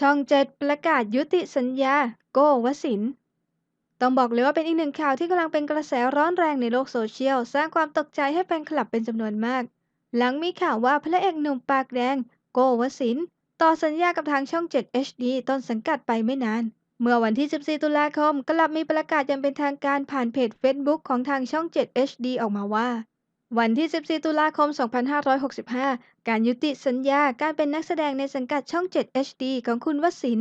ช่อง7ประกาศยุติสัญญา โกวสินทร์ต้องบอกเลยว่าเป็นอีกหนึ่งข่าวที่กำลังเป็นกระแสร้อนแรงในโลกโซเชียล สร้างความตกใจให้แฟนคลับเป็นจำนวนมาก หลังมีข่าวว่าพระเอกหนุ่มปากแดง โกวสินทร์ต่อสัญญากับทางช่อง 7 HD ต้นสังกัดไปไม่นาน เมื่อวันที่ 14 ตุลาคมกลับมีประกาศอย่างเป็นทางการผ่านเพจ Facebook ของทางช่อง 7 HD ออกมาว่า วันที่ 14 ตุลาคม 2565 การยุติสัญญาการเป็นนักแสดงในสังกัดช่อง 7 HD ของคุณวสิน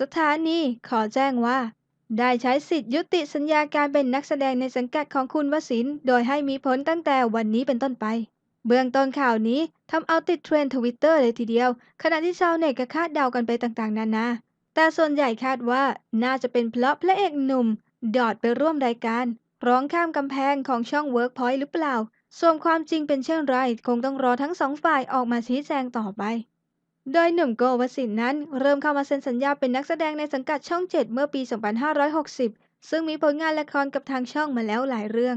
สถานีขอแจ้งว่า ได้ใช้สิทธิยุติสัญญาการเป็นนักแสดงในสังกัดของคุณวสิน โดยให้มีผลตั้งแต่วันนี้เป็นต้นไป เบื้องต้นข่าวนี้ทำเอาติดเทรนด์ทวิตเตอร์เลยทีเดียว ขณะที่ชาวเน็ตก็คาดเดากันไปต่างๆ นานา แต่ส่วนใหญ่คาดว่าน่าจะเป็นเพราะพระเอกหนุ่ม ดอดไปร่วมรายการ ร้องข้ามกำแพงของช่อง Workpoint หรือเปล่า ส่วนความจริงเป็นเช่นไรคงต้องรอทั้งสองฝ่ายออกมาชี้แจงต่อไป โดยหนุ่มโกวสินนั้นเริ่มเข้ามาเซ็นสัญญาเป็นนักแสดงในสังกัดช่อง 7 เมื่อปี 2560 ซึ่งมีผลงานละครกับทางช่องมาแล้วหลายเรื่อง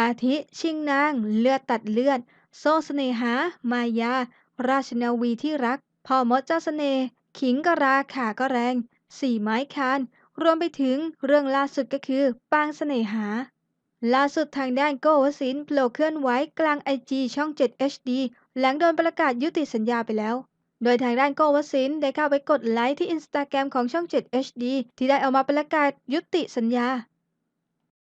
อาทิ ชิงนาง เลือดตัดเลือด โซ่เสนหา มายา ราชนาวีที่รัก พ่อมดเจ้าเสน่ห์ขิงกราขาก็แรง สี่ไม้คาน รวมไปถึงเรื่องล่าสุดก็คือ ปางเสน่หา ล่าสุดทางด้านโกวสินทร์โผล่เคลื่อนไหวกลางไอจีช่อง 7 HD หลังโดนประกาศยุติสัญญาไปแล้ว โดยทางด้านโกวสินทร์ได้เข้าไปกดไลค์ที่อินสตาแกรมของช่อง 7 HD ที่ได้ออกมาประกาศยุติสัญญา